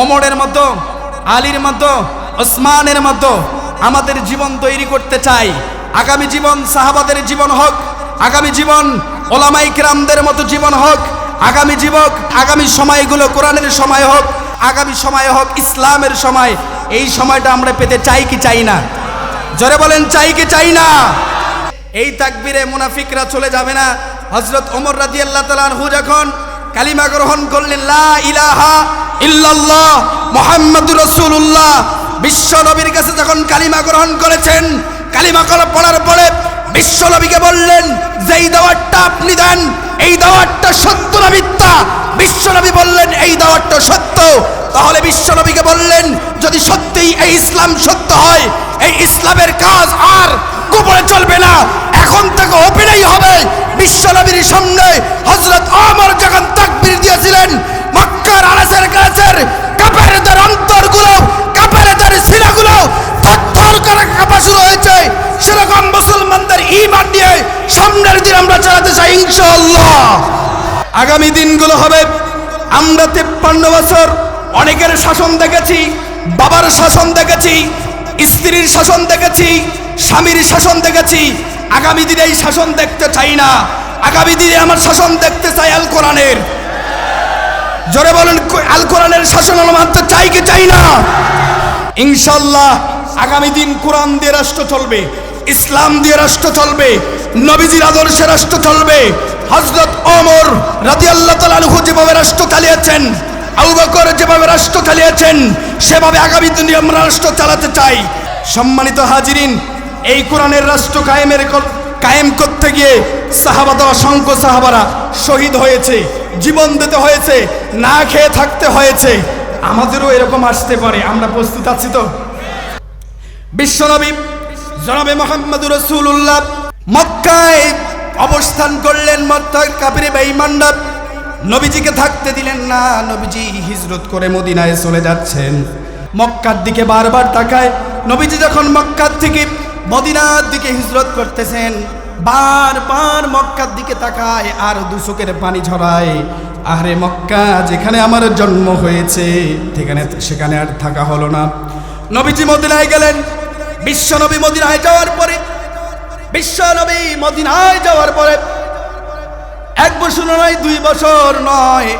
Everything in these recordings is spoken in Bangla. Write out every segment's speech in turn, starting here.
ওমরের মতো, আলীর মতো, ওসমানের মতো আমাদের জীবন তৈরি করতে চাই। আগামী জীবন সাহাবাদের জীবন হোক, আগামী জীবন ওলামাই কিরামদের মতো জীবন হোক, আগামী জীবক আগামী সময়গুলো কোরআনের সময় হোক, আগামী সময় হোক ইসলামের সময়। এই সময়টা আমরা পেতে চাই কি চাই না? জোরে বলেন, চাই কি চাই না? এই তাকবিরে মুনাফিকরা চলে যাবে না। হজরত ওমর রাজি আল্লাহ তালাহু যখন কালিমা গ্রহণ করলেন, লা ইলাহা ইল্লাল্লাহ মোহাম্মদুর রসুল্লাহ বিশ্ব নবীর কাছে যখন কালিমা গ্রহণ করেছেন, কালিমা পড়ার পরে বিশ্ব নবীকে বললেন যে এই দাওয়াতটা আপনি দেন, এই দাওয়াতটা সত্য না মিথ্যা? বিশ্ব নবী বললেন, এই দাওয়াতটা সত্য। তাহলে বিশ্ব নবীকে বললেন, যদি সত্যিই এই ইসলাম সত্য হয়, এই ইসলামের কাজ আর গোপনে চলবে না। এখন থেকে ওপেনেই হবে বিশ্ব নবীর সামনে আগামী দিনগুলো হবে। আমরা তেপ্পান্ন বছর অনেকের শাসন দেখেছি, বাবার শাসন দেখেছি, স্ত্রীর শাসন দেখেছি, স্বামীর শাসন দেখেছি। আগামী দিনে এই শাসন দেখতে চাই না। আগামী দিনে আমার শাসন দেখতে চাই আল কোরআনের। জোরে বলেন আল কোরআনের শাসন মানতে চাই কি চাই না? ইনশাল্লাহ আগামী দিন কোরআন দিয়ে রাষ্ট্র চলবে, ইসলাম দিয়ে রাষ্ট্র চলবে, নবীজির আদর্শে রাষ্ট্র চলবে হজরত অমর রাজি আল্লাহ তালু যেভাবে রাষ্ট্র চালিয়েছেন, আবু বকর যেভাবে রাষ্ট্র চালিয়েছেন, সেভাবে আগামী দিনে আমরা রাষ্ট্র চালাতে চাই। সম্মানিত হাজিরিন, এই কোরআনের রাষ্ট্র কায়েমের কায়েম করতে গিয়ে সাহাবাদা অসংখ্য সাহাবারা শহীদ হয়েছে, জীবন দিতে হয়েছে, না খেয়ে থাকতে হয়েছে। আমাদেরও এরকম আসতে পারে, আমরা প্রস্তুত আছি তো? বিশ্বনবী জনাবে মোহাম্মদ রসুল্লাহ মক্কায় অবস্থান করলেন মক্কার কাপিরে বেঈমানরা। নবীজিকে থাকতে দিলেন না। নবীজি হিজরত করে মদিনায় চলে যাচ্ছেন। মক্কার দিকে বারবার তাকায়। নবীজি যখন মক্কার থেকে মদিনার দিকে হিজরত করতেছেন, বারবার মক্কার দিকে তাকায় আর দুচোখের পানি ঝরায়। আরে মক্কা, যেখানে আমার জন্ম হয়েছে, সেখানে সেখানে আর থাকা হলো না। নবীজি মদিনায় গেলেন। বিশ্বনবী মদিনায় যাওয়ার পরে বিশ্বনবী মদিনায় যাওয়ার পরে এক বছর নয়, দুই বছর নয়,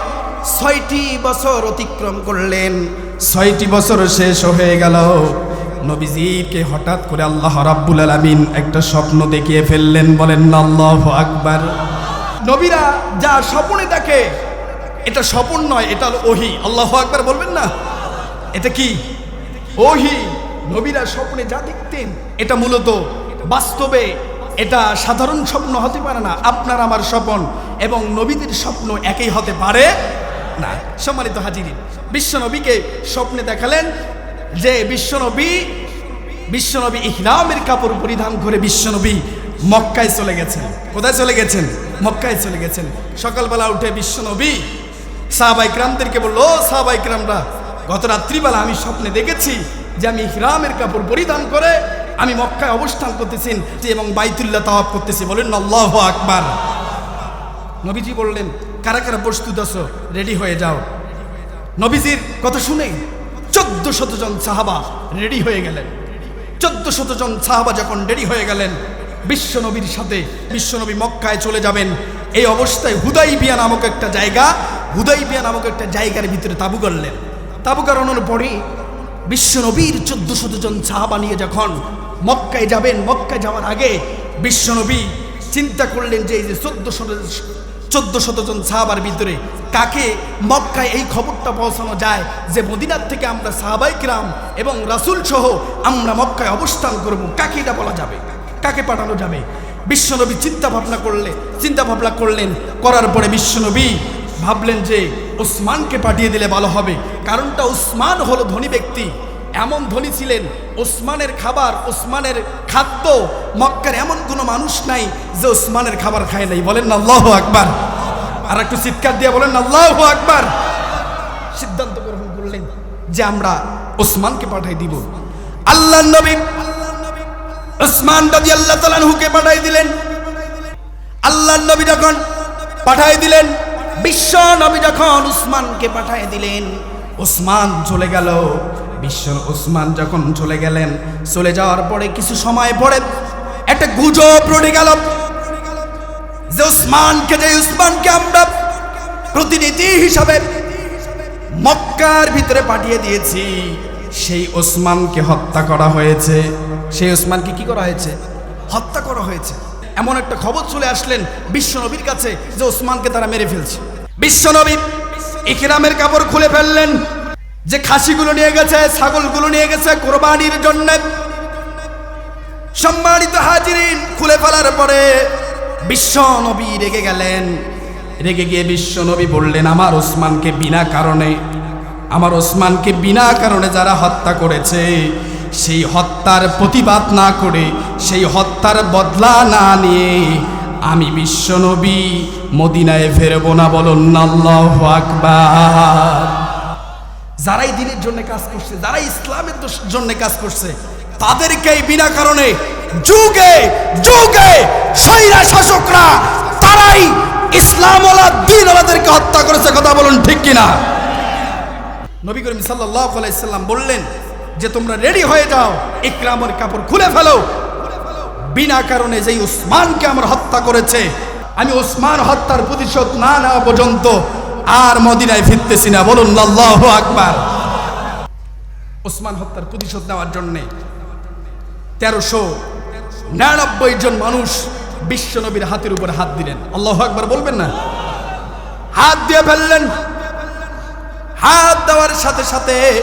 ছয়টি বছর অতিক্রম করলেন। ছয়টি বছর শেষ হয়ে গেল। নবীজিকে হঠাৎ করে আল্লাহ রাব্বুল আলামিন একটা স্বপ্ন দেখিয়ে ফেললেন, বলেন, আল্লাহ আকবার। নবীরা যা স্বপ্নে দেখে, এটা স্বপন নয়, এটা ওহি। আল্লাহ আকবার বলবেন না? এটা কি? ওহি। নবীরা স্বপ্নে যা দেখতেন, এটা মূলত বাস্তবে এটা সাধারণ স্বপ্ন হতে পারে না। আপনার আমার স্বপন এবং নবীদের স্বপ্ন একই হতে পারে না। সম্মানিত হাজিরি বিশ্বনবীকে স্বপ্নে দেখালেন যে বিশ্বনবী বিশ্বনবী ইহরামের কাপড় পরিধান করে বিশ্বনবী মক্কায় চলে গেছেন। কোথায় চলে গেছেন? মক্কায় চলে গেছেন। সকালবেলা উঠে বিশ্বনবী সাহাবাই ক্রামদেরকে বলল, "ও সাহাবাই ক্রামরা গত রাত্রিবেলা আমি স্বপ্নে দেখেছি যে আমি হিরামের কাপড় পরিধান করে আমি মক্কায় অবস্থান করতেছি, যে এবং বাইতুল্লাহ তাওয়াব করতেছি। বলেন আল্লাহ আকবার। নবীজি বললেন, কারা কারা প্রস্তুত আছো? রেডি হয়ে যাও। নবীজির কথা শুনে চোদ্দ শত জন সাহাবা রেডি হয়ে গেলেন। চোদ্দ শত জন সাহাবা যখন রেডি হয়ে গেলেন বিশ্বনবীর সাথে বিশ্বনবী মক্কায় চলে যাবেন। এই অবস্থায় হুদাই বিয়া নামক একটা জায়গা হুদাই বিয়া নামক একটা জায়গার ভিতরে তাবু করলেন তাবু কারণের পরে বিশ্বনবীর চোদ্দ শত জন সাহাবা নিয়ে যখন মক্কায় যাবেন, মক্কায় যাওয়ার আগে বিশ্বনবী চিন্তা করলেন যে এই যে চোদ্দ শত, চোদ্দ শতজন সাহাবার ভিতরে কাকে মক্কায় এই খবরটা পৌঁছানো যায়, যে মদিনার থেকে আমরা সাহাবাই কিরাম এবং রাসুল সহ আমরা মক্কায় অবস্থান করব, কাকে এটা বলা যাবে, কাকে পাঠানো যাবে? বিশ্বনবী চিন্তা ভাবনা করলে, চিন্তা ভাবনা করলেন, করার পরে বিশ্বনবী ভাবলেন যে ওসমানকে পাঠিয়ে দিলে ভালো হবে, কারণটা ওসমান হলো ধনী ব্যক্তি। এমন ধনী ছিলেন, ওসমানের খাবার, ওসমানের খাদ্য, মক্কার এমন কোনো মানুষ নাই যে ওসমানের খাবার খায় নাই। বলেন আল্লাহ আকবার। আর একটু চিৎকার দিয়ে বলেন আল্লাহ আকবার। সিদ্ধান্ত গ্রহণ করলেন যে আমরা ওসমানকে পাঠাই দিব। আল্লাহ নবী, ওসমান নবী আল্লাহ তালানহুকে পাঠাই দিলেন। আল্লাহ নবী যখন পাঠাই দিলেন, বিশ্ব নবী যখন উসমানকে পাঠাই দিলেন, ওসমান চলে গেল। বিশ্ব ওসমান যখন চলে গেলেন, চলে যাওয়ার পরে কিছু সময় পরে একটা গুজব রটে গেল। যে উসমানকে যে উসমানকে আমরা প্রতিনিধি হিসাবে মক্কার ভিতরে পাঠিয়ে দিয়েছি, সেই ওসমানকে হত্যা করা হয়েছে। সেই ওসমানকে কি করা হয়েছে? হত্যা করা হয়েছে। এমন একটা খবর চলে আসলেন বিশ্বনবীর কাছে যে ওসমানকে তারা মেরে ফেলছে। বিশ্বনবী ইকরামের কাপড় খুলে ফেললেন। যে খাসিগুলো নিয়ে গেছে, ছাগলগুলো নিয়ে গেছে কোরবানির জন্য। সম্মানিত হাজিরিন, খুলে ফেলার পরে বিশ্ব নবী রেগে গেলেন। রেগে গিয়ে বিশ্ব নবী বললেন, আমার ওসমানকে বিনা কারণে, আমার ওসমানকে বিনা কারণে যারা হত্যা করেছে, সেই হত্যার প্রতিবাদ না করে, সেই হত্যার বদলা না নিয়ে আমি বিশ্ব নবী মদিনায় ফেরবো না বলুন আল্লাহ আকবার। যারাই দিনের জন্য কাজ করছে যারা ইসলামের জন্য কাজ করছে, তাদেরকেই বিনা কারণে যুগে যুগে সৈরা শাসকরা, তারাই ইসলাম ওলা দিন ওলাদেরকে হত্যা করেছে, কথা বলুন ঠিক কিনা? নবী করিম সাল্লাহ আলাইসাল্লাম বললেন যে, তোমরা রেডি হয়ে যাও ইকরামের কাপড় খুলে ফেলো। বিনা কারণে যেই উসমানকে আমার হত্যা করেছে, আমি উসমান হত্যার প্রতিশোধ না নেওয়া পর্যন্ত আর মদিনায় ফিরতেছি না। বলুন, আল্লাহ আকবার। ওসমান হত্যার প্রতিশোধ নেওয়ার জন্যে তেরোশো নিরানব্বই জন মানুষ বিশ্বনবীর হাতের উপর হাত দিলেন। আল্লাহ আকবার বলবেন না? হাত দিয়ে ফেললেন। হাত দেওয়ার সাথে সাথে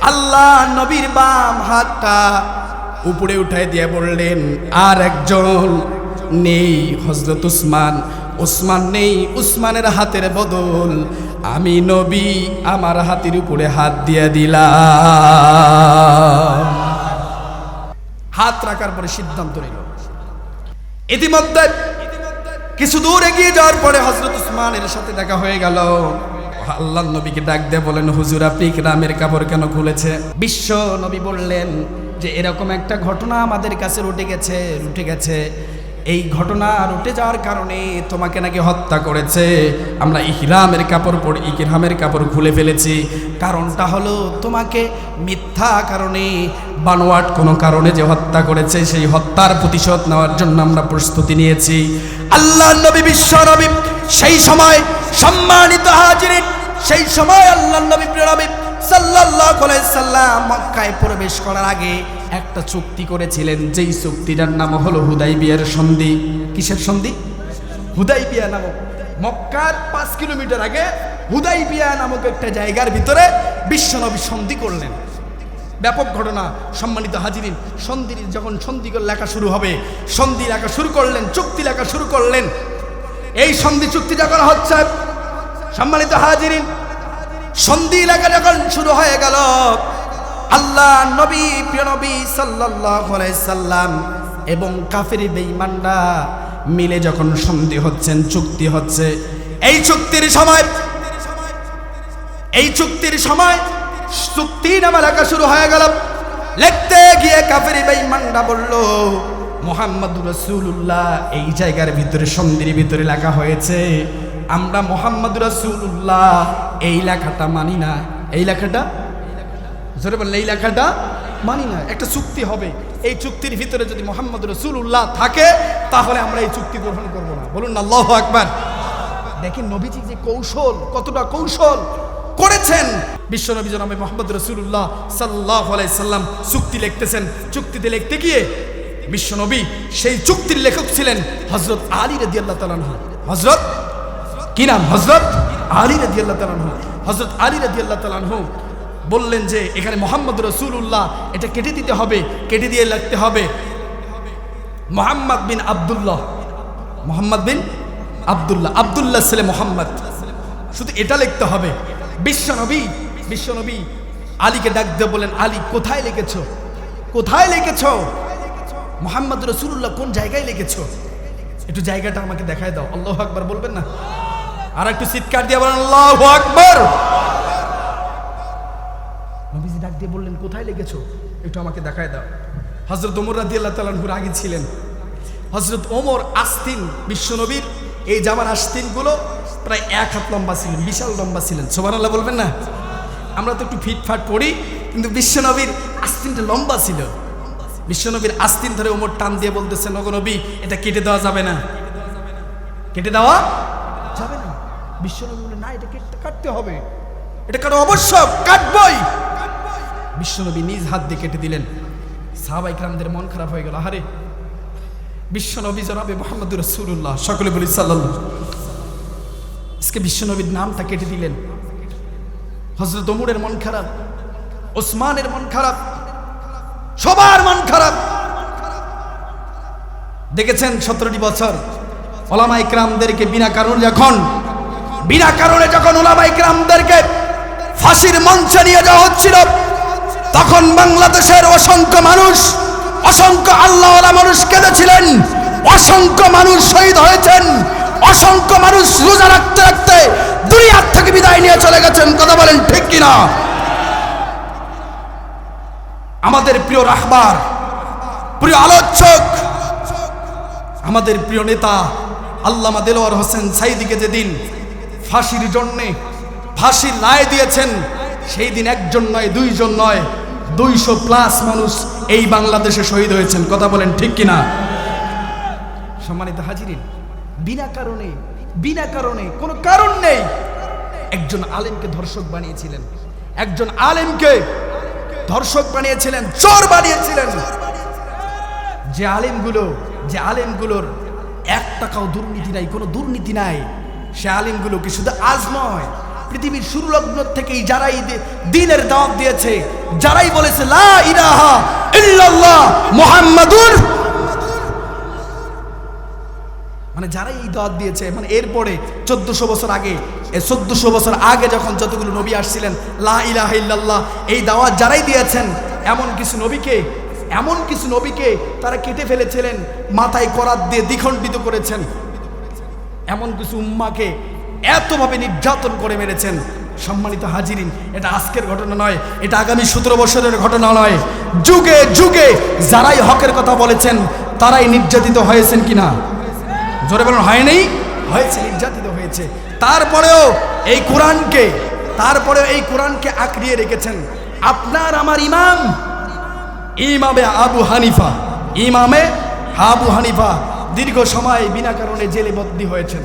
আল্লাহ নবীর বাম হাতটা উপরে উঠাই দিয়ে বললেন, আর একজন নেই হজরত উসমান। উসমান নেই, উসমানের হাতের বদল। আমি নবী, আমার হাতের উপরে হাত দিয়ে দিলাম। হাত রাখার পরে সিদ্ধান্ত নিল। ইতিমধ্যে কিছু দূর এগিয়ে যাওয়ার পরে হজরত উসমানের সাথে দেখা হয়ে গেল। আল্লাহ নবীকে ডাক দিয়ে বলেন, হুজুর, আপনি গ্রামের কাপড় কেন খুলেছে? বিশ্ব নবী বললেন যে, এরকম একটা ঘটনা আমাদের কাছে রুটে গেছে রুটে গেছে। এই ঘটনা রুটে যাওয়ার কারণে তোমাকে নাকি হত্যা করেছে। আমরা ইহরামের কাপড় পরে, ইকরামের কাপড় খুলে ফেলেছি। কারণটা হলো তোমাকে মিথ্যা কারণে, বানোয়াট কোনো কারণে যে হত্যা করেছে, সেই হত্যার প্রতিশোধ নেওয়ার জন্য আমরা প্রস্তুতি নিয়েছি। আল্লাহ নবী বিশ্ব নবী, সেই সময় সম্মানিত হাজিরিন, সেই সময় আল্লাহ নবী প্রিয় নবী আলাইহি সাল্লাম মক্কায় প্রবেশ করার আগে একটা চুক্তি করেছিলেন, যেই চুক্তিটার নাম হলো হুদাইবিয়ার সন্ধি। কিসের সন্ধি? হুদাইবিয়া নামক মক্কার পাঁচ কিলোমিটার আগে হুদাই বিয়া নামক একটা জায়গার ভিতরে বিশ্বনবী সন্ধি করলেন। ব্যাপক ঘটনা, সম্মানিত হাজিরিন, সন্ধির যখন সন্ধি লেখা শুরু হবে, সন্ধি লেখা শুরু করলেন, চুক্তি লেখা শুরু করলেন। এই সন্ধি চুক্তি যখন হচ্ছে, সম্মানিত হাজিরিন, সন্ধি লেখা যখন শুরু হয়ে গেল আল্লাহ নবী, প্রিয় নবী সাল্লাল্লাহু আলাইহি সাল্লাম এবং কাফের বেঈমানরা মিলে যখন সন্ধি হচ্ছেন, চুক্তি হচ্ছে, এই চুক্তির সময়, এই চুক্তির সময় চুক্তি নামা লেখা শুরু হয়ে গেল। লিখতে গিয়ে কাফেরি বেঈমানরা বলল, মোহাম্মদ রসুল্লাহ এই জায়গার ভিতরে, সন্ধির ভিতরে লেখা হয়েছে, আমরা মোহাম্মদ রসুল্লাহ এই লেখাটা মানি না। এই লেখাটা জোরে বললেন এই লেখাটা মানি না, একটা চুক্তি হবে। এই চুক্তির ভিতরে যদি মোহাম্মদ রসুল উল্লাহ থাকে, তাহলে আমরা এই চুক্তি গ্রহণ করব না। বলুন না, আল্লাহ আকবার। দেখেন নবীজি যে কৌশল, কতটা কৌশল করেছেন। বিশ্বনবী জনাবে মোহাম্মদ রসুল্লাহ সাল্লাহ সাল্লাম চুক্তি লিখতেছেন। চুক্তিতে লিখতে গিয়ে বিশ্বনবী সেই চুক্তির লেখক ছিলেন হজরত আলী রদি আল্লাহ তালানহ হজরত কি নাম? হজরত আলী রদি আল্লাহ তালানহ হজরত আলী রদি আল্লাহ তালানহ বললেন যে, এখানে মোহাম্মদ রসুল্লাহ এটা কেটে দিতে হবে, কেটে দিয়ে লিখতে হবে। মোহাম্মদ বিন আবদুল্লাহ। মোহাম্মদ বিন আবদুল্লাহ। আবদুল্লাহ ছেলে মোহাম্মদ। শুধু এটা লিখতে হবে। বিশ্বনবী বিশ্বনবী আলীকে ডাক দিয়ে বলেন আলী, কোথায় লিখেছ? কোথায় লিখেছো? মোহাম্মদ রসুল্লাহ কোন জায়গায় লিখেছ? একটু জায়গাটা আমাকে দেখায় দাও। আল্লাহ আকবার বলবেন না? আর একটু চিৎকার দিয়ে বলেন, আল্লাহ আকবার! নবীজি ডাক দিয়ে বললেন, কোথায় লিখেছো একটু আমাকে দেখায় দাও। হজরত ওমর রাদি আল্লাহ তালানহুর আগে ছিলেন। হজরত ওমর আস্তিন, বিশ্বনবীর এই জামার আস্তিনগুলো প্রায় এক হাত লম্বা ছিলেন বিশাল লম্বা ছিলেন। সোমান আল্লাহ বলবেন না? আমরা তো একটু ফিটফাট পড়ি, কিন্তু বিশ্বনবীর আস্তিনটা লম্বা ছিল। বিশ্বনবীর আস্তিন ধরে ওমর টান দিয়ে বলতেছে নগনবী এটা কেটে দেওয়া যাবে না। কেটে দেওয়া যাবে না। বিশ্বনবী বলে না, এটা কেটে কাটতে হবে। এটা কারও অবশ্য কাটবই। বিশ্বনবী নিজ হাত দিয়ে কেটে দিলেন। সাহাবাই ক্রামদের মন খারাপ হয়ে গেল। আহারে, বিশ্বনবী জনাবে মোহাম্মদ রসুল্লাহ সকলে বলি সাল্লাহ আজকে বিশ্বনবীর নামটা কেটে দিলেন। হজরত ওমরের মন খারাপ, ওসমানের মন খারাপ, সবার মন খারাপ। দেখেছেন সতেরোটি বছর ওলামা ইকরামদেরকে বিনা কারণে যখন, বিনা কারণে যখন ওলামা ইকরামদেরকে ফাঁসির মঞ্চে নিয়ে যাওয়া হচ্ছিল তখন বাংলাদেশের অসংখ্য মানুষ, অসংখ্য আল্লাহওয়ালা মানুষ কেঁদেছিলেন, অসংখ্য মানুষ শহীদ হয়েছেন, অসংখ্য মানুষ রোজা রাখতে রাখতে দুনিয়ার থেকে বিদায় নিয়ে চলে গেছেন। কথা বলেন ঠিক কিনা? আমাদের প্রিয় রাহবার, প্রিয় আলোচক, আমাদের প্রিয় নেতা, আল্লামা দেলোয়ার হোসেন সাইদিকে যেদিন ফাঁসির জন্যে, ফাঁসির রায় দিয়েছেন সেই দিন একজন নয়, দুইজন নয়, দুইশো প্লাস মানুষ এই বাংলাদেশে শহীদ হয়েছেন। কথা বলেন ঠিক কিনা? সম্মানিত হাজিরিন, বিনা কারণে বিনা কারণে, কোনো কারণ নেই। একজন আলেমকে ধর্ষক বানিয়েছিলেন। একজন আলেমকে ধর্ষক বানিয়েছিলেন, চোর বানিয়েছিলেন। যে আলেমগুলো, যে আলেমগুলোর এক টাকাও দুর্নীতি নাই, কোনো দুর্নীতি নাই, সে আলেমগুলোকে শুধু আজ নয় পৃথিবীর শুরু লগ্ন থেকেই যারাই দিনের দাওয়াত দিয়েছে, যারাই বলেছে, লা ইলাহা ইল্লাল্লাহ মুহাম্মাদুর মানে যারাই এই দাওয়াত দিয়েছে মানে এরপরে চোদ্দশো বছর আগে চোদ্দশো বছর আগে যখন যতগুলো নবী আসছিলেন, লা ইলাহা ইল্লাল্লাহ এই দাওয়াত যারাই দিয়েছেন, এমন কিছু নবীকে, এমন কিছু নবীকে তারা কেটে ফেলেছিলেন, মাথায় করাত দিয়ে দ্বিখণ্ডিত করেছেন। এমন কিছু উম্মাকে এতভাবে নির্যাতন করে মেরেছেন। সম্মানিত হাজিরিন, এটা আজকের ঘটনা নয়, এটা আগামী সতেরো বছরের ঘটনা নয়। যুগে যুগে যারাই হকের কথা বলেছেন, তারাই নির্যাতিত হয়েছেন কিনা? জোরে বলুন হয়নি হয়েছে, নির্যাতিত হয়েছে। তারপরেও এই কোরআনকে, তারপরেও এই কোরআনকে আঁকড়িয়ে রেখেছেন। আপনার আমার ইমাম, ইমামে আবু হানিফা, ইমামে আবু হানিফা দীর্ঘ সময় বিনা কারণে জেলে বন্দী হয়েছেন।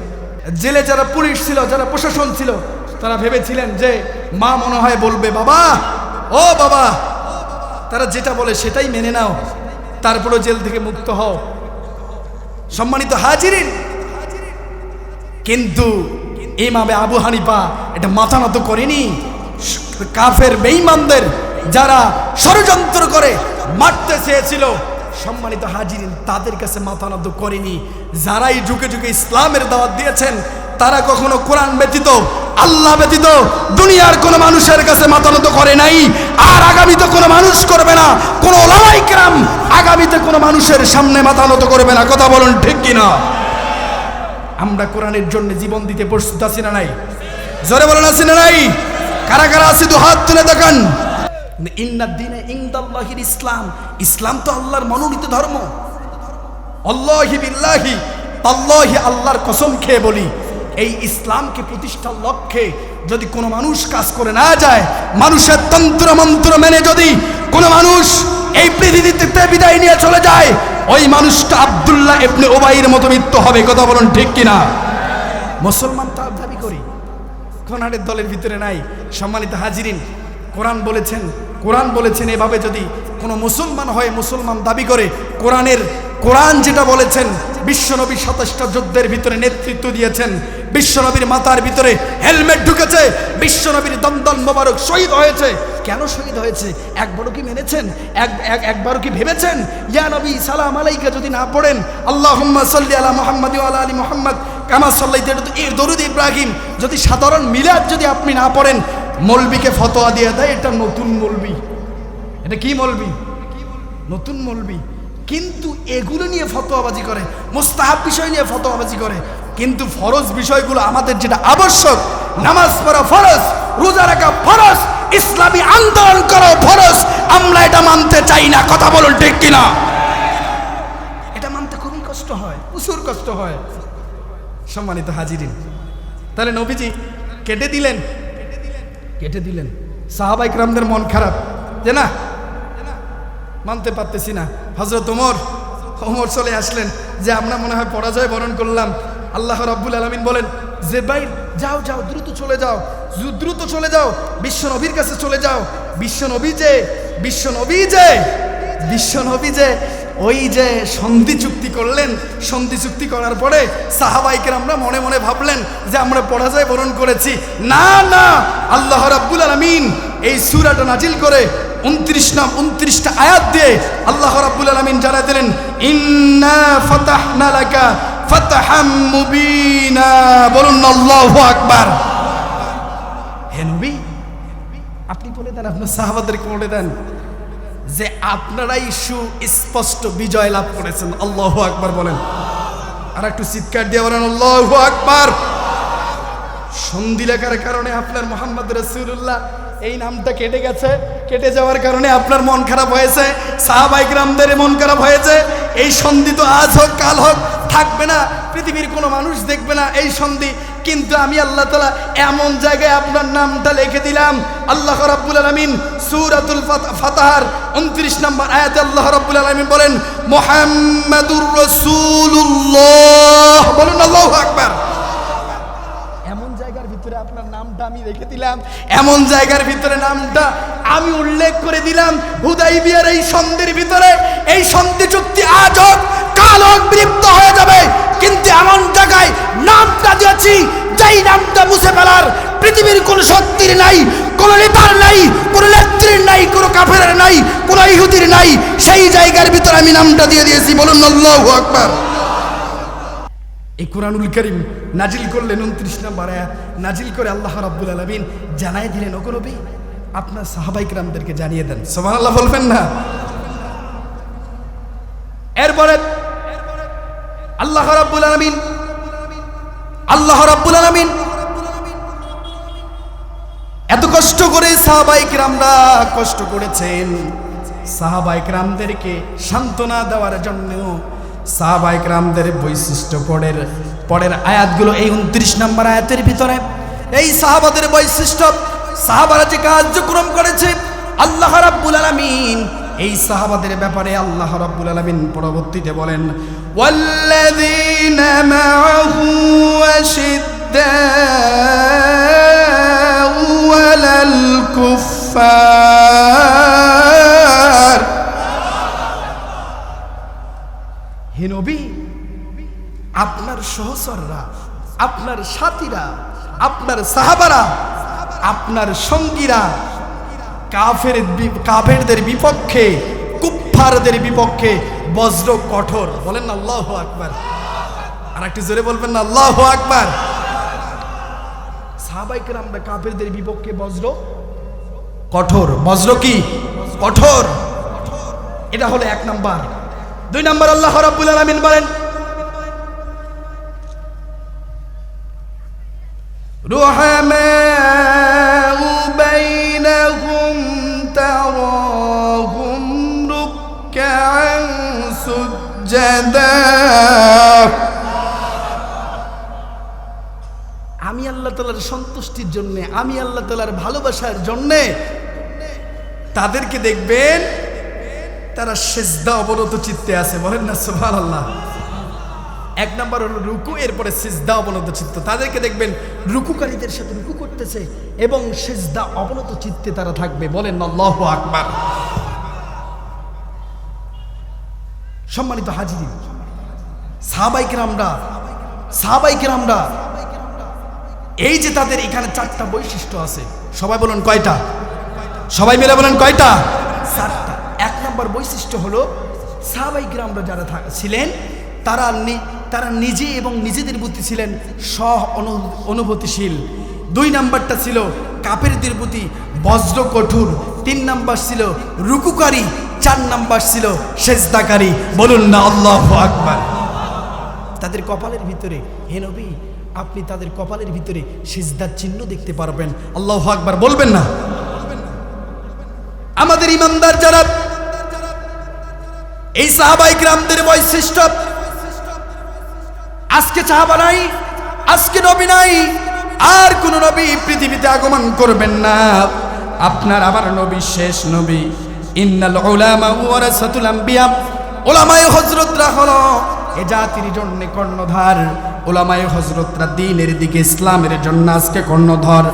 জেলে যারা পুলিশ ছিল, যারা প্রশাসন ছিল, তারা ভেবেছিলেন যে মা মনে হয় বলবে, বাবা, ও বাবা, তারা যেটা বলে সেটাই মেনে নাও, তারপরেও জেল থেকে মুক্ত হও। সম্মানিত হাজিরিন, কিন্তু ইমামে আবু হানিফা এটা মাথা নত করেনি। কাফের বেঈমানদের যারা ষড়যন্ত্র করে মারতে চেয়েছিল সম্মানিত হাজিরিন, তাদের কাছে মাথা নত করেনি। যারাই যুগে যুগে ইসলামের দাওয়াত দিয়েছেন, তারা কখনো কোরআন ব্যতীত, আল্লাহ ব্যতীত দুনিয়ার কোনো মানুষের কাছে মাথা নত করে নাই। আর আগামীতে কোনো মানুষ করবে না। কোনো ওলামাইকরাম আগামীতে কোনো মানুষের সামনে মাথা নত করবে না। কথা বলুন ঠিক কিনা? আমরা কোরআনের জন্য জীবন দিতে প্রস্তুত আছি না নাই? জোরে বলেন, আছি না নাই? কারা কারা আছে? দু হাত তুলে দেখান। ইন্নাদ দিনে ইংদাল্লাহির ইসলাম। ইসলাম তো আল্লাহর মনোনীত ধর্ম। আল্লাহি বিল্লাহি, আল্লাহি আল্লাহর কসম খেয়ে বলি, এই ইসলামকে প্রতিষ্ঠার লক্ষ্যে যদি কোনো মানুষ কাজ করে না যায়, মানুষের তন্ত্র মন্ত্র মেনে যদি কোনো মানুষ এই পৃথিবীতে বিদায় নিয়ে চলে যায়, ওই মানুষটা আবদুল্লাহ ইবনে ওবাইয়ের মতো মৃত্যু হবে, কথা বলুন ঠিক কিনা? মুসলমান তার দাবি করি, কোরআনের দলের ভিতরে নাই, সম্মানিত হাজিরিন, কোরআন বলেছেন কোরআন বলেছেন এভাবে যদি কোনো মুসলমান হয়, মুসলমান দাবি করে, কোরআনের, কোরআন যেটা বলেছেন, বিশ্বনবী সাতাশটা যুদ্ধের ভিতরে নেতৃত্ব দিয়েছেন, বিশ্বনবীর মাথার ভিতরে হেলমেট ঢুকেছে, বিশ্বনবীর দমদম মোবারক শহীদ হয়েছে। কেন শহীদ হয়েছে? একবারও কি মেনেছেন? এক, এক- একবারও কি ভেবেছেন? ইয়া নবী, সালাম আলাইকা যদি না পড়েন আল্লাহ সাল্লি আলা মোহাম্মদ আলা আলী মোহাম্মদ, কামা সাল্লাইতে দরুদ ইব্রাহিম, যদি সাধারণ মিলাদ যদি আপনি না পড়েন মলবিকে ফতোয়া দিয়ে দেয়, এটা নতুন মলবি। এটা কি মলবি? নতুন মলবি। কিন্তু এগুলো নিয়ে ফতোয়াবাজি করে, মোস্তাহাব বিষয় নিয়ে ফতোয়াবাজি করে। কিন্তু ফরজ বিষয়গুলো আমাদের যেটা আবশ্যক, নামাজ পড়া ফরজ, রোজা রাখা ফরজ, ইসলামী আন্দোলন করা ফরজ, আমরা এটা মানতে চাই না। কথা বলুন ঠিক কিনা? এটা মানতে খুবই কষ্ট হয়, প্রচুর কষ্ট হয়। সম্মানিত হাজিরিন, তাহলে নবীজি কেটে দিলেন কেটে দিলেন। সাহাবাইক রামদের মন খারাপ। যে না, মানতে পারতেছি না। হজরত ওমর ওমর চলে আসলেন। যে আমরা মনে হয় পরাজয় বরণ করলাম। আল্লাহ রাব্বুল আলমিন বলেন, যে ভাই, যাও যাও, দ্রুত চলে যাও। দ্রুত চলে যাও। বিশ্ব নবীর কাছে চলে যাও। বিশ্ব নবী যে, বিশ্ব নবী যে, বিশ্ব নবী যে ওই যে সন্ধি চুক্তি করলেন, সন্ধি চুক্তি করার পরে সাহাবাইকের আমরা মনে মনে ভাবলেন যে আমরা পরাজয় বরণ করেছি। না না, আল্লাহ রাব্বুল আলমিন এই সুরাটা নাজিল করে উনত্রিশ নাম, উনত্রিশটা আয়াত দিয়ে আল্লাহ রাব্বুল আলামিন জানা দিলেন, ইন্না ফাতাহনা লাকা ফাতাহাম মুবিনা। বলুন, আল্লাহু আকবার। হে নবী, আপনি বলে দেন, আপনার সাহাবাদেরকে বলে দেন যে আপনারাই সুস্পষ্ট বিজয় লাভ করেছেন। আল্লাহু আকবার বলেন। আর একটু চিৎকার দিয়ে বলেন, আল্লাহ আকবার। সন্ধি লেখার কারণে আপনার মোহাম্মদ রসুল্লাহ এই নামটা কেটে গেছে। কেটে যাওয়ার কারণে আপনার মন খারাপ হয়েছে, সাহাবাই গ্রামদের মন খারাপ হয়েছে। এই সন্ধি তো আজ হোক, কাল হোক, থাকবে না। পৃথিবীর কোনো মানুষ দেখবে না এই সন্ধি। কিন্তু আমি আল্লাহ তালা এমন জায়গায় আপনার নামটা লিখে দিলাম। আল্লাহ রাব্বুল আলমিন সুরাতুল ফাতাহার উনত্রিশ নম্বর আয়াতে আল্লাহ রাব্বুল আলমিন বলেন, মোহাম্মদুর রসুল্লাহ বলুন আল্লাহ আকবার। এমন জায়গার ভিতরে আপনার নামটা আমি রেখে দিলাম। এমন জায়গার ভিতরে নামটা আমি উল্লেখ করে দিলাম। হুদাই বিয়ার এই সন্ধির ভিতরে, এই সন্ধি চুক্তি আজ যেই মুছে ফেলার পৃথিবীর কোন শক্তির নাই, কোন নেতার নাই, কোন নেত্রীর নাই, কোন কাফের নাই, কোন ইহুদির নাই। সেই জায়গার ভিতরে আমি নামটা দিয়ে দিয়েছি, বলুন আকবার। এই কোরআনুল করিম নাজিল করলেন উনত্রিশ নাজিল করে আল্লাহ রাব্বুল জানাই দিলেন, ওগো নবী, আপনার জানিয়ে দেন। বলবেন না? এরপরে আল্লাহ রাব্বুল আলমিন, আল্লাহ রাব্বুল আলমিন কষ্ট করে সাহাবাই রামরা কষ্ট করেছেন। সাহাবাই রামদেরকে সান্ত্বনা দেওয়ার জন্য সাহাবাইক রামদের বৈশিষ্ট্য পরের পরের আয়াতগুলো এই উনত্রিশ নম্বর আয়াতের ভিতরে। এই সাহাবাদের বৈশিষ্ট্য, সাহাবারা যে কার্যক্রম করেছে, আল্লাহ রাব্বুল আলামিন, এই সাহাবাদের ব্যাপারে আল্লাহ রাব্বুল আলামিন পরবর্তীতে বলেন, ওয়াল্লাযীনা মাআহু আশিদ্দাউ আলাল কুফফার হে নবী, আপনার সহচররা, আপনার সাথীরা, আপনার সাহাবারা, আপনার সঙ্গীরা, কাফের কাফেরদের বিপক্ষে, কুফফারদের বিপক্ষে বজ্র কঠোর। বলেন না, আল্লাহ আকবার। আর একটু জোরে বলবেন না, আল্লাহ আকবার। সাহাবাইকরামরা কাফেরদের বিপক্ষে বজ্র? কঠোর। বজ্র কি? কঠোর। এটা হলো এক নাম্বার। দুই নাম্বার আল্লাহ রাব্বুল আলামিন বলেন রুহামা তালার সন্তুষ্টির জন্য, আমি আল্লাহ তালার ভালোবাসার জন্যে তাদেরকে দেখবেন তারা সেজদা অবনত চিত্তে আছে। বলেন না সোভান আল্লাহ এক নম্বর হলো রুকু, এরপরে সিজদা অবনত চিত্ত। তাদেরকে দেখবেন রুকুকারীদের সাথে রুকু করতেছে এবং সিজদা অবনত চিত্তে তারা থাকবে। বলেন আল্লাহ আকবার। সম্মানিত হাজিরি সাহাবাইকে আমরা সাহাবাইকে আমরা এই যে তাদের এখানে চারটা বৈশিষ্ট্য আছে, সবাই বলুন কয়টা? সবাই মিলে বলেন কয়টা? চারটা। এক নম্বর বৈশিষ্ট্য হলো, সাহাবাই গ্রামরা যারা ছিলেন, তারা তারা নিজে এবং নিজেদের প্রতি ছিলেন অনু- অনুভূতিশীল। দুই নাম্বারটা ছিল কাপেরদের প্রতি বজ্র কঠোর তিন নাম্বার ছিল রুকুকারী। চার নাম্বার ছিল সেজদাকারী। বলুন না, আল্লাহ আকবার। তাদের কপালের ভিতরে, হে নবী আপনি তাদের কপালের ভিতরে সিজদার চিহ্ন দেখতে পারবেন। আল্লাহ আকবার বলবেন না? আমাদের ইমানদার যারা, এই সাহাবাই গ্রামদের বৈশিষ্ট্য, আজকে সাহাবা নাই, আজকে নবী নাই, আর কোন নবী পৃথিবীতে আগমন করবেন না। আপনার আমার নবী শেষ নবী। ইন্নাল উলামা ওয়ারাসাতুল আম্বিয়া। ওলামায়ে হযরতরা হলো এ জাতির জন্য কর্ণধার। ওলামায়ে হযরতরা দ্বীনের দিকে ইসলামের জন্য আজকে কর্ণধর।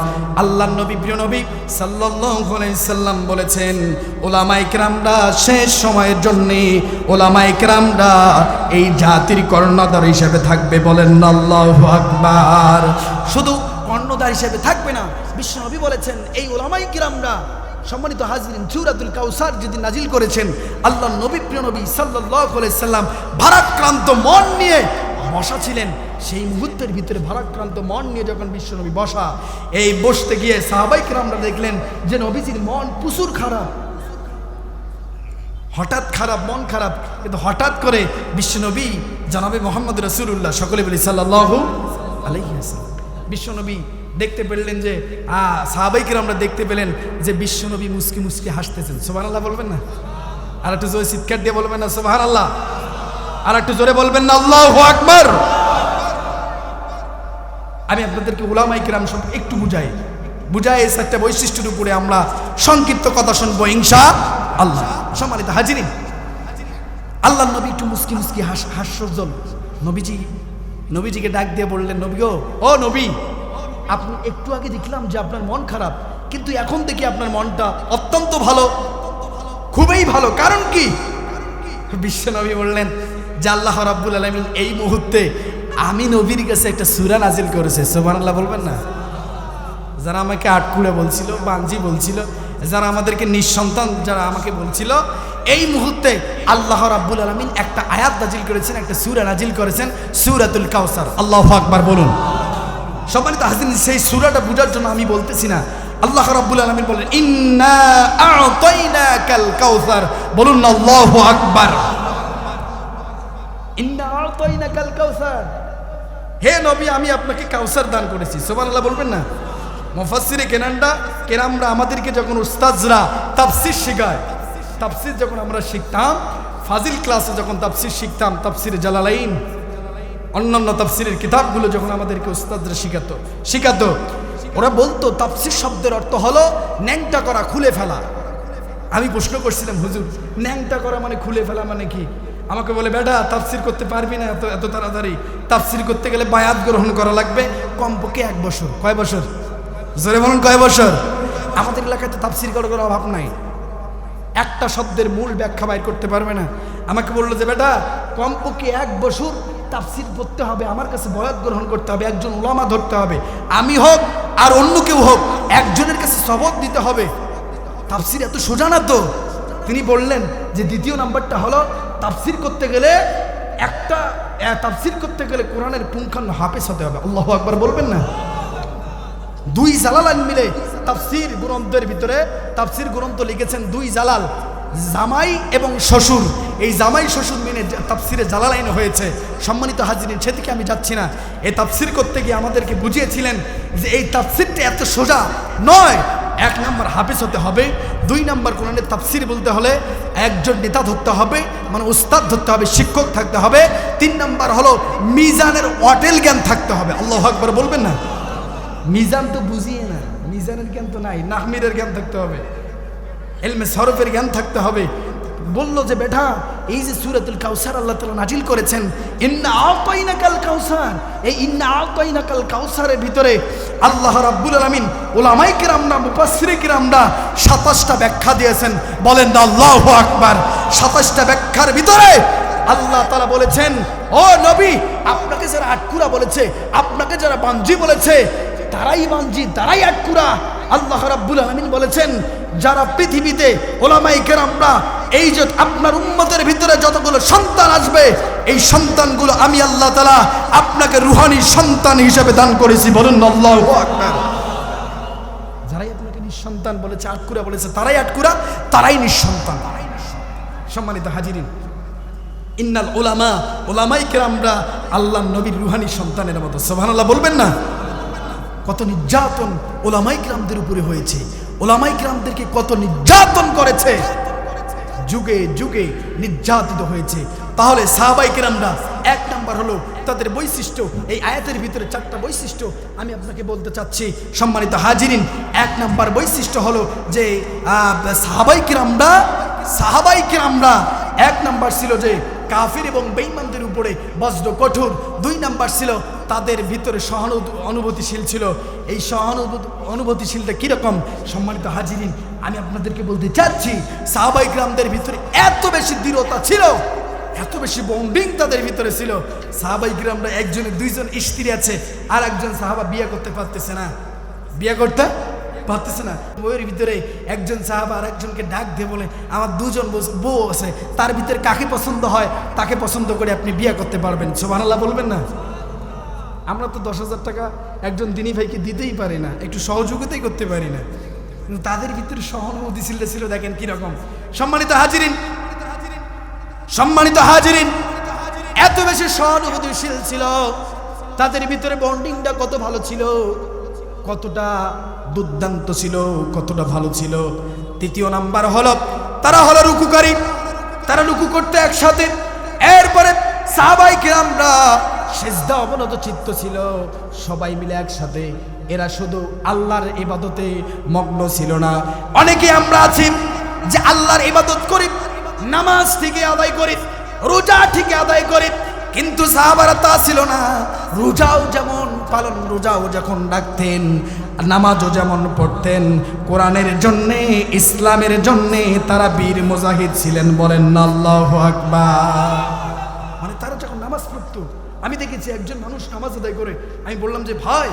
আল্লাহ নবী, প্রিয় নবী সাল্লাম বলেছেন, ওলামায়ে কেরামরা শেষ সময়ের জন্য, ওলামায়ে কেরামরা এই জাতির কর্ণধার হিসেবে থাকবে বলেন আল্লাহু আকবার। শুধু কর্ণধার হিসেবে থাকবে না বিশ্বনবী বলেছেন, এই ওলামাই কিরামরা সম্মানিত হাজরিন চুরাতুল কাউসার যদি নাজিল করেছেন আল্লাহ নবী, প্রিয় নবী আলাইহি সাল্লাম ভারাক্রান্ত মন নিয়ে বসা ছিলেন, সেই মুহূর্তের ভিতরে ভারাক্রান্ত মন নিয়ে যখন বিশ্বনবী বসা, এই বসতে গিয়ে সাহাবাই কিরামরা দেখলেন যে নবীজির মন প্রচুর খারাপ। হঠাৎ খারাপ, মন খারাপ। কিন্তু হঠাৎ করে বিশ্বনবী জানাবে মোহাম্মদ রসুল্লাহ সকলে বলি সাল্লাহ আলাইহাসাল্লাম বিশ্বনবী দেখতে পেলেন যে, আ সাহাবাইকে আমরা দেখতে পেলেন যে বিশ্বনবী মুসকি মুসকি হাসতেছেন। সোভান আল্লাহ বলবেন না? আর একটু জোরে চিৎকার দিয়ে বলবেন না? সোভান আল্লাহ আর একটু জোরে বলবেন না, আল্লাহ আকবর। আমি আপনাদেরকে ওলামাই কিরাম সব একটু বুঝাই। বুঝাই এই চারটা বৈশিষ্ট্যের উপরে আমরা সংক্ষিপ্ত কথা শুনব হিংসা আল্লাহ। সম্মানিত হাজিরিন, আল্লাহ নবী একটু মুসকি মুসকি হাস হাস্যজ্জ্বল। নবীজি, নবীজিকে ডাক দিয়ে বললেন, নবী ও নবী, আপনি একটু আগে দেখলাম যে আপনার মন খারাপ, কিন্তু এখন দেখি আপনার মনটা অত্যন্ত ভালো, খুবই ভালো। কারণ কি? বিশ্ব নবী বললেন যে আল্লাহ রাব্বুল আলমিন এই মুহূর্তে আমি নবীর কাছে একটা সুরা নাজিল করেছে সোমান আল্লাহ বলবেন না? যারা আমাকে আটকুড়ে বলছিল বাঞ্জি বলছিল, যারা আমাদেরকে নিঃসন্তান যারা আমাকে বলছিল, এই মুহূর্তে আল্লাহ রাব্বুল আলমিন একটা আয়াত নাজিল করেছেন, একটা সুরা নাজিল করেছেন, সুরাতুল কাউসার আল্লাহ আকবার বলুন। সম্মানিত হাসিন সেই সুরাটা বোঝার জন্য আমি বলতেছি না। আল্লাহ রাব্বুল আলমিন বলেন ইন্না আ'তাইনাকাল কাউসার বলুন, আল্লাহু আকবার। আ'তাইনাকাল কাউসার? হে নবী, আমি আপনাকে কাউসার দান করেছি। সুবহানাল্লাহ বলবেন না? মুফাসসিরে কেনানটা, কেরামরা আমাদেরকে যখন উস্তাজরা তাফসির শেখায়, তাফসির যখন আমরা শিখতাম, ফাজিল ক্লাসে যখন তাফসির শিখতাম, তাফসির জালালাইন, অন্যান্য তাফসিরের কিতাবগুলো যখন আমাদেরকে উস্তাদরা শিখাতো শিখাতো, ওরা বলতো, তাফসির শব্দের অর্থ হলো ন্যাংটা করা, খুলে ফেলা। আমি প্রশ্ন করছিলাম, হুজুর, ন্যাংটা করা মানে খুলে ফেলা মানে কি? আমাকে বলে, বেটা, তাফসির করতে পারবি না এত এত তাড়াতাড়ি। তাফসির করতে গেলে বায়াত গ্রহণ করা লাগবে কমপক্ষে এক বছর। কয় বছর? জোরে বলুন, কয় বছর? আমাদের এলাকায় তো তাফসির করার কোনো অভাব নাই। একটা শব্দের মূল ব্যাখ্যা বাইর করতে পারবে না। আমাকে বলল যে, বেটা, কমপক্ষে এক বছর তাফসির পড়তে হবে, আমার কাছে বয়াত গ্রহণ করতে হবে, একজন ওলামা ধরতে হবে। আমি হোক আর অন্য কেউ হোক, একজনের কাছে সবক দিতে হবে। তাফসির এত সোজা না তো? তিনি বললেন যে দ্বিতীয় নাম্বারটা হলো তাফসির করতে গেলে একটা তাফসির করতে গেলে কোরআনের পুঙ্খান্ন হাফেজ হতে হবে। আল্লাহ একবার বলবেন না? দুই জালালান মিলে তাফসির গ্রন্থের ভিতরে, তাফসির গ্রন্থ লিখেছেন দুই জালাল, জামাই এবং শ্বশুর। এই জামাই, শ্বশুর মিলে তাফসিরে জালালাইন হয়েছে। সম্মানিত হাজিরিন, সেদিকে আমি যাচ্ছি না। এই তাফসির করতে গিয়ে আমাদেরকে বুঝিয়েছিলেন যে এই তাফসিরটা এত সোজা নয়। এক নম্বর হাফিজ হতে হবে, দুই নম্বর কোরআনের তাফসির বলতে হলে একজন নেতা ধরতে হবে মানে উস্তাদ ধরতে হবে, শিক্ষক থাকতে হবে, তিন নম্বর হলো মিজানের অটেল জ্ঞান থাকতে হবে, আল্লাহ আকবর বলবেন না? মিজান তো বুঝিয়ে না, মিজানের জ্ঞান তো নাই, নাহমিরের জ্ঞান থাকতে হবে, এলমে সরফের জ্ঞান থাকতে হবে বলল যে, বেটা, এই যে সুরাতুল কাউসার আল্লাহ তালা নাজিল করেছেন, ইন্না আতাইনা কাল কাউসার। এই ইন্না আতাইনা কাল কাউসারের ভিতরে আল্লাহ রাব্বুল আলামিন ওলামাই কিরামরা, মুফাসসিরে কিরামরা 27টা ব্যাখ্যা দিয়েছেন। বলেন, আল্লাহু আকবার। 27টা ব্যাখ্যার ভিতরে আল্লাহ তালা বলেছেন, ও নবী, আপনাকে যারা আটকুরা বলেছে, আপনাকে যারা বাঞ্জি বলেছে, তারাই বাঞ্জি তারাই আটকুরা। আল্লাহ রাব্বুল আলমিন বলেছেন, যারা পৃথিবীতে ওলামাই কেরামরা এই যে আপনার উম্মতের ভিতরে যতগুলো সন্তান আসবে, এই সন্তানগুলো আমি আল্লাহ তালা আপনাকে রুহানি সন্তান হিসেবে দান করেছি। বলুন আল্লাহ আকবার। যারাই আপনাকে নিঃসন্তান বলেছে, আটকুরা বলেছে, তারাই আটকুরা, তারাই নিঃসন্তান সম্মানিত হাজিরিন, ইন্নাল ওলামা ওলামাই কেরামরা আল্লাহ নবীর রুহানি সন্তানের মতো। সোহানাল্লাহ বলবেন না? কত নির্যাতন ওলামাই ক্রামদের উপরে হয়েছে। ওলামাই ক্রামদেরকে কত নির্যাতন করেছে। যুগে যুগে নির্যাতিত হয়েছে। তাহলে সাহাবাই কিরামরা এক নাম্বার হলো তাদের বৈশিষ্ট্য, এই আয়াতের ভিতরে চারটা বৈশিষ্ট্য আমি আপনাকে বলতে চাচ্ছি। সম্মানিত হাজিরিন, এক নাম্বার বৈশিষ্ট্য হলো যে সাহাবাই কিরামরা সাহাবাই কিরামরা, এক নাম্বার ছিল যে, কাফির এবং বেঈমানদের উপরে বজ্র কঠোর। দুই নাম্বার ছিল তাদের ভিতরে সহানু অনুভূতিশীল ছিল। এই সহানুভূতি অনুভূতিশীলটা কীরকম? সম্মানিত হাজিরিন, আমি আপনাদেরকে বলতে চাচ্ছি সাহাবাই গ্রামদের ভিতরে এত বেশি দৃঢ়তা ছিল, এত বেশি বন্ডিং তাদের ভিতরে ছিল। সাহাবাই গ্রামরা একজনের দুইজন স্ত্রী আছে আর একজন সাহাবা বিয়ে করতে পারতেছে না। বিয়ে করতে পারতেছে না। বইয়ের ভিতরে একজন সাহাবা আর একজনকে ডাক দিয়ে বলে, আমার দুজন বউ আছে, তার ভিতরে কাকে পছন্দ হয়, তাকে পছন্দ করে আপনি বিয়ে করতে পারবেন। সোভানাল্লাহ বলবেন না? আমরা তো দশ হাজার টাকা একজন দিনী ভাইকে দিতেই পারি না, একটু সহযোগিতাই করতে পারি না। কিন্তু তাদের ভিতরে সহানুভূতি ছিল ছিল, দেখেন কীরকম সম্মানিত হাজিরিন সম্মানিত হাজিরিন, এত বেশি সহানুভূতিশীল ছিল, তাদের ভিতরে বন্ডিংটা কত ভালো ছিল, কতটা দুর্দান্ত ছিল, কতটা ভালো ছিল। তৃতীয় নাম্বার হলো, তারা হলো রুকুকারী, তারা রুকু করতে একসাথে। এরপরে সাহাবাই কিরামরা সেজদা অবনত চিত্ত ছিল। সবাই মিলে একসাথে। এরা শুধু আল্লাহর ইবাদতে মগ্ন ছিল না। অনেকে আমরা আছি যে আল্লাহর ইবাদত করি, নামাজ থেকে আদায় করি, রোজা থেকে আদায় করি, কিন্তু সাহাবারা তা ছিল না। রোজাও যেমন পালন, রোজাও যখন ডাকতেন, নামাজও যেমন পড়তেন, কোরআনের জন্যে, ইসলামের জন্যে তারা বীর মুজাহিদ ছিলেন বলেন আল্লাহ আকবার। আমি দেখেছি একজন মানুষ নামাজ আদায় করে। আমি বললাম যে, ভাই,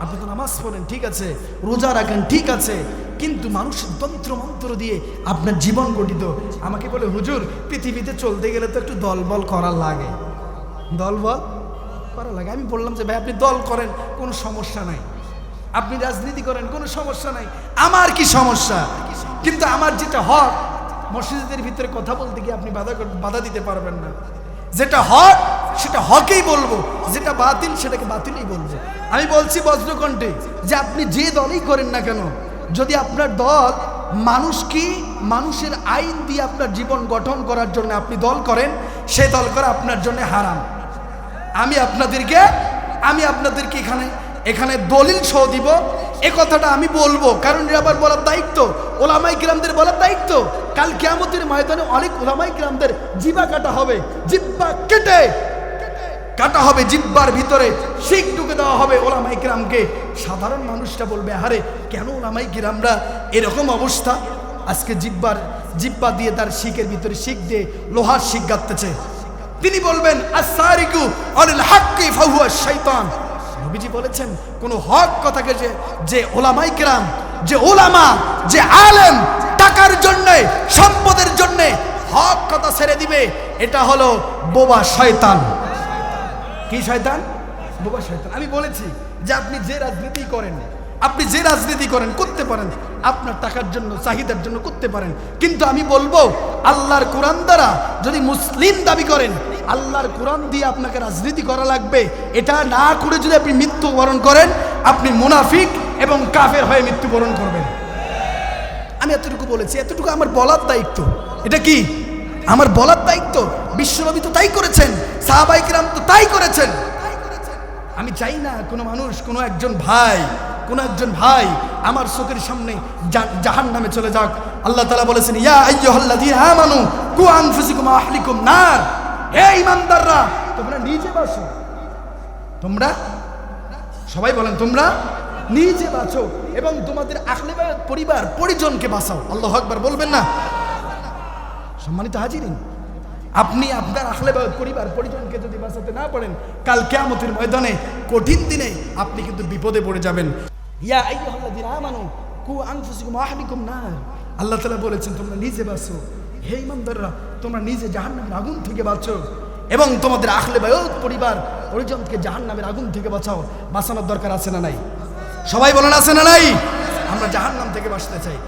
আপনি তো নামাজ পড়েন, ঠিক আছে, রোজা রাখেন, ঠিক আছে, কিন্তু মানুষ তন্ত্র মন্ত্র দিয়ে আপনার জীবন গঠিত। আমাকে বলে, হুজুর, পৃথিবীতে চলতে গেলে তো একটু দলবল করা লাগে। দলবল করা লাগে। আমি বললাম যে, ভাই, আপনি দল করেন, কোনো সমস্যা নাই। আপনি রাজনীতি করেন, কোনো সমস্যা নাই। আমার কি সমস্যা? কিন্তু আমার যেটা হক, মসজিদের ভিতরে কথা বলতে গিয়ে আপনি বাধা বাধা দিতে পারবেন না। যেটা হক সেটা হকেই বলব, যেটা বাতিল সেটাকে বাতিলই বলব। আমি বলছি বজ্রকণ্ঠে যে আপনি যে দলই করেন না কেন, যদি আপনার দল মানুষ কি, মানুষের আইন দিয়ে আপনার জীবন গঠন করার জন্য আপনি দল করেন সে দল করা আপনার জন্য হারাম। আমি আপনাদেরকে আমি আপনাদেরকে এখানে এখানে দলিল সহ দিব। এ কথাটা আমি বলব, কারণ এটা আবার বলার দায়িত্ব। ওলামাই গ্রামদের বলার দায়িত্ব। কাল কেয়ামতের ময়দানে অনেক ওলামাই গ্রামদের জিবা কাটা হবে, জিব্বা কেটে কাটা হবে জিব্বার ভিতরে। শিখ ঢুকে দেওয়া হবে ওলামাই গ্রামকে সাধারণ মানুষটা বলবে আরে কেন ওলামাই গ্রামরা এরকম অবস্থা? আজকে জিব্বার, জিব্বা দিয়ে তার শিখের ভিতরে শিখ দিয়ে লোহার শিখ গাঁততেছে তিনি বলবেন আসারিকু অনিল হাক্কি ফাহুয়া শৈতান নবীজি বলেছেন, কোন হক কথাকে যে যে ওলামাই কেরাম, যে ওলামা, যে আলেম, টাকার জন্য, সম্পদের জন্য হক কথা ছেড়ে দিবে, এটা হলো বোবা শয়তান। কি শয়তান? বোবা শয়তান। আমি বলেছি যে আপনি যে রাজনীতি করেন, আপনি যে রাজনীতি করেন, করতে পারেন। আপনার টাকার জন্য, চাহিদার জন্য করতে পারেন। কিন্তু আমি বলব, আল্লাহর কোরআন দ্বারা যদি মুসলিম দাবি করেন, আল্লাহর কোরআন দিয়ে আপনাকে রাজনীতি করা লাগবে। এটা না করে যদি আপনি মৃত্যুবরণ করেন, আপনি মুনাফিক এবং কাফের হয়ে মৃত্যুবরণ করবেন। আমি এতটুকু বলেছি। এতটুকু আমার বলার দায়িত্ব। এটা কি? আমার বলার দায়িত্ব বিশ্বনবী তো তাই করেছেন সাহাবাইকরাম তো তাই করেছেন। আমি চাই না কোনো মানুষ, কোনো একজন ভাই, কোন একজন ভাই আমার চোখের সামনে জাহান নামে চলে যাক। আল্লাহ তালা বলেছেন, ইয়া আইয়ুহাল্লাযীনা আমানু, কু আনফুসিকুম আহলিকুম নার। হে ইমানদাররা তোমরা নিজে বাসো তোমরা? সবাই বলেন, তোমরা নিজে বাঁচো এবং তোমাদের আখলে পরিবার, পরিজনকে বাঁচাও। আল্লাহ আকবার বলবেন না? সম্মানিত হাজিরিন, আপনি আপনার আখলে পরিবার, পরিজনকে যদি বাঁচাতে না পারেন, কাল কেয়ামতের ময়দানে কঠিন দিনে আপনি কিন্তু বিপদে পড়ে যাবেন। ইয়া আইয়ুহাল্লাযীনা আমানু, কু আনফুসিকুম ওয়া আহলিকুম আল্লাহ তাআলা বলেছেন, তোমরা নিজে বাঁচো। হে ইমানদাররা, তোমরা নিজে জাহান্নামের আগুন থেকে বাঁচো এবং তোমাদের আখলে বায়ত পরিবার, পরিজনকে জাহান্নামের আগুন থেকে বাঁচাও। বাঁচানোর দরকার আছে না নাই? সবাই বলেন, আছে না নাই? আমরা জাহান্নাম থেকে বাঁচতে চাই।